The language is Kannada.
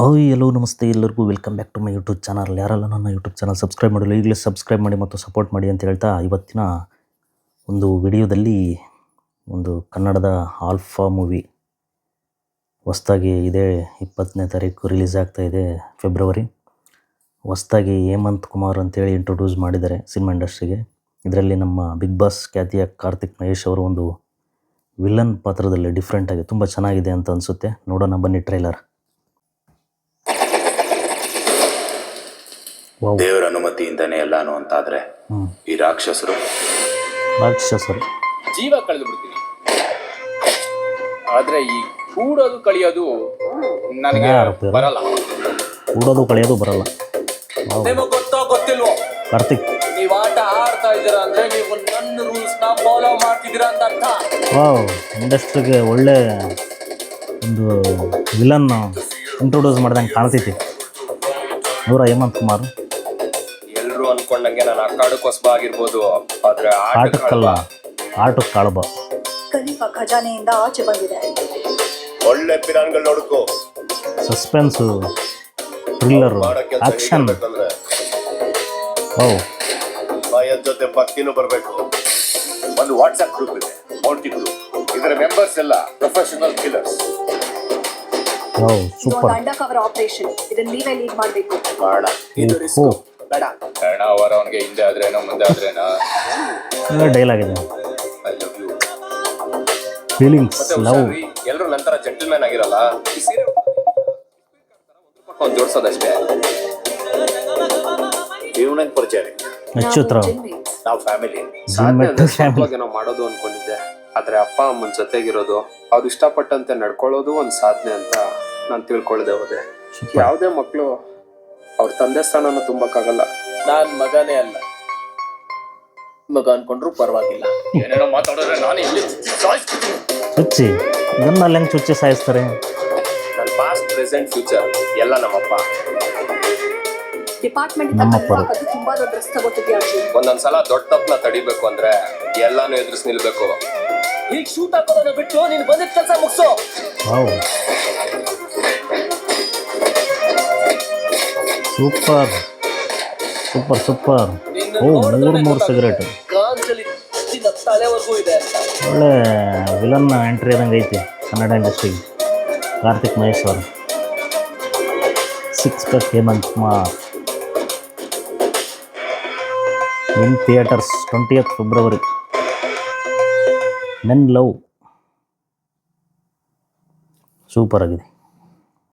ಓಯ್ ಎಲ್ಲೋ ನಮಸ್ತೆ ಎಲ್ಲರಿಗೂ welcome back to my YouTube channel ಯಾರೆಲ್ಲ ನನ್ನ ಯೂಟ್ಯೂಬ್ ಚಾನಲ್ ಸಬ್ಸ್ಕ್ರೈಬ್ ಮಾಡಲು ಈಗಲೇ ಸಬ್ಸ್ಕ್ರೈಬ್ ಮಾಡಿ ಮತ್ತು ಸಪೋರ್ಟ್ ಮಾಡಿ ಅಂತ ಹೇಳ್ತಾ ಇವತ್ತಿನ ಒಂದು ವಿಡಿಯೋದಲ್ಲಿ ಒಂದು ಕನ್ನಡದ ಆಲ್ಫಾ ಮೂವಿ ಹೊಸ್ದಾಗಿ ಇದೇ. ಇಪ್ಪತ್ತನೇ ತಾರೀಕು ರಿಲೀಸ್ ಆಗ್ತಾ ಇದೆ ಫೆಬ್ರವರಿ ಹೊಸ್ದಾಗಿ ಹೇಮಂತ್ ಕುಮಾರ್ ಅಂತೇಳಿ ಇಂಟ್ರೊಡ್ಯೂಸ್ ಮಾಡಿದ್ದಾರೆ ಸಿನಿಮಾ ಇಂಡಸ್ಟ್ರಿಗೆ ಇದರಲ್ಲಿ ನಮ್ಮ ಬಿಗ್ ಬಾಸ್ ಖ್ಯಾತಿಯ ಕಾರ್ತಿಕ್ ಮಹೇಶ್ ಅವರು ಒಂದು ವಿಲನ್ ಪಾತ್ರದಲ್ಲಿ ಡಿಫ್ರೆಂಟಾಗಿ ತುಂಬ ಚೆನ್ನಾಗಿದೆ ಅಂತ ಅನಿಸುತ್ತೆ. ನೋಡೋಣ, ಬನ್ನಿ ಟ್ರೈಲರ್ ದೇವರ ಅನುಮತಿಯಿಂದನೇ ಎಲ್ಲಾನು ಅಂತಾದ್ರೆ ಹ್ಞೂ ಈ ರಾಕ್ಷಸರು. ರಾಕ್ಷಸರು. ಜೀವ ಕಳೆದು ಬಿಡ್ತೀನಿ ಆದ್ರೆ ಈ ಕೂಡೋದು ಕಳಿಯೋದು ನನಗೆ ಬರಲ್ಲ. ಕೂಡೋದು ಕಳೆಯೋದು ಬರಲ್ಲ. ನಿಮಗೆ ಗೊತ್ತೋ ಗೊತ್ತಿಲ್ವೋ? ಕಾರ್ತಿಕ್. ನೀವು ಆಟ ಆಡ್ತಾ ಇದ್ದೀರಾ ಅಂದ್ರೆ ನೀವು ನನ್ನ ರೂಲ್ಸ್ನ ಫಾಲೋ ಮಾಡ್ತಿದ್ದೀರಾ ಅಂತ ಅರ್ಥ. ವಾವ್ ಇಂಡಸ್ಟ್ರಿಗೆ ಒಳ್ಳೆ ಒಂದು ವಿಲನ್ ಇಂಟ್ರೊಡ್ಯೂಸ್ ಮಾಡ್ದಂಗೆ ಕಾಣ್ತೈತಿ. ನೂರ ಹೇಮಂತ್ ಕುಮಾರ್. ಎಲ್ರು ಅನ್ಕೊಂಡಂಗೆ ನಾನು ಅಕ್ಕಾಡಕ್ಕೊಸ್ಬ ಆಗಿರ್ಬೋದು ಆದ್ರೆ ಆಟಕ್ಕಲ್ಲ ಆಟಕ್ಕೆ ಕಾಳಬ ಖಲೀಫಾ ಖಜಾನೆಯಿಂದ ಆಚೆ ಬಂದಿದೆ. ಒಳ್ಳೆ ಪಿರಾನ್ಗಳು ನೋಡ್ಕೋ. ಸಸ್ಪೆನ್ಸ್ ಥ್ರಿಲ್ಲರು ಆಕ್ಷನ್ ಓ ಭಯದ ಜೊತೆ ಭಕ್ತಿನೂ ಬರಬೇಕು. ಒಂದು ವಾಟ್ಸಾಪ್ ಗ್ರೂಪ್ ಇದೆ ಮೌಂಟಿ ಗ್ರೂಪ್ ಇದರ ಮೆಂಬರ್ಸ್ ಎಲ್ಲ ಪ್ರೊಫೆಷನಲ್ ಕಿಲ್ಲರ್ಸ್ ಓ ಸೂಪರ್ ಅಂಡರ್ ಕವರ್ ಆಪರೇಷನ್ ಇದನ್ನ ನೀವೇ ಲೀಡ್ ಮಾಡಬೇಕು. ಮಾಡ. ಓ ಬೇಡ. ಕಾರಣ ಅವರ ಅವನಿಗೆ ಹಿಂದೆ ಆದ್ರೇನೋ ಮುಂದೆ ಆದ್ರೇನೋ. ಡೈಲಾಗ್ ಇದೆ I love you feelings love ಹುಷಾರಿ ನಂತರ ಜೆಂಟಲ್ಮ್ಯಾನ್ ಆಗಿರಲ್ಲ ಈ ಸೀರೆ ಒಂದು ಜೋಡಿಸೋದಷ್ಟೇ. ಜೀವನಕ್ಕೆ ಪರಿಚಯ ನಕ್ಷತ್ರ ನಾವು ಫ್ಯಾಮಿಲಿ ಸಾಧನೆ ಮಾಡೋದು ಅನ್ಕೊಂಡಿದ್ದೆ. ಆದ್ರೆ ಅಪ್ಪ ಅಮ್ಮನ ಜೊತೆಗಿರೋದು ಅವ್ರು ಇಷ್ಟಪಟ್ಟಂತೆ ನಡ್ಕೊಳ್ಳೋದು ಒಂದು ಸಾಧನೆ ಅಂತ ನಾನು ತಿಳ್ಕೊಳ್ಳದೆ ಹೋದೆ. ಯಾವುದೇ ಮಕ್ಕಳು ಅವ್ರ ತಂದೆ ಸ್ಥಾನನ ತುಂಬಕ್ಕಾಗಲ್ಲ. ನಾನ್ ಮಗನೇ ಅಲ್ಲ. ಮಗ ಅನ್ಕೊಂಡ್ರು ಪರವಾಗಿಲ್ಲ. ಏನೇನೋ ಮಾತಾಡಿದ್ರೆ ನಾನು ಇಲ್ಲಿ ಸಾಯಿಸ್ತೀನಿ. ಚುಚ್ಚಿ ಅಲ್ಲಿ ಹೆಂಗೆ ಚುಚ್ಚಿ ಸಾಯಿಸ್ತಾರೆ? ನನ್ನ ಪಾಸ್ಟ್ ಪ್ರೆಸೆಂಟ್ ಫ್ಯೂಚರ್ ಎಲ್ಲ ನಮ್ಮಪ್ಪ. ಡಿಪಾರ್ಟ್ಮೆಂಟ್ ನಮ್ಮಪ್ಪರು. ಅದು ತುಂಬಾ ದೊಡ್ಡ ರಿಸ್ಕ್ ಅರ್ಜುನ್ ಒಂದೊಂದ್ಸಲ ದೊಡ್ಡ ತಪ್ಪನ್ನ ತಡಿಬೇಕು ಅಂದ್ರೆ ಎಲ್ಲಾನು ಎದುರಿಸಿ ನಿಲ್ಬೇಕು. ಈಗ ಶೂಟ್ ಹಾಕೋದನ್ನ ಬಿಟ್ಟು ನೀನು ಬಂದಿದ್ದ ಕೆಲಸ ಮುಗಿಸು. ಸೂಪರ್. Super super. ಓ, ಮೂರು ಮೂರು ಸಿಗರೇಟ್. ಒಳ್ಳೆ ವಿಲನ್ ಎಂಟ್ರಿ ಆದಂಗೆ ಐತಿ ಕನ್ನಡ ಇಂಡಸ್ಟ್ರಿಗೆ ಕಾರ್ತಿಕ್ ಮಹೇಶ್ ಅವರು. Six pack Hemanth Kumar. In theatres twentieth February men love super ಆಗಿದೆ.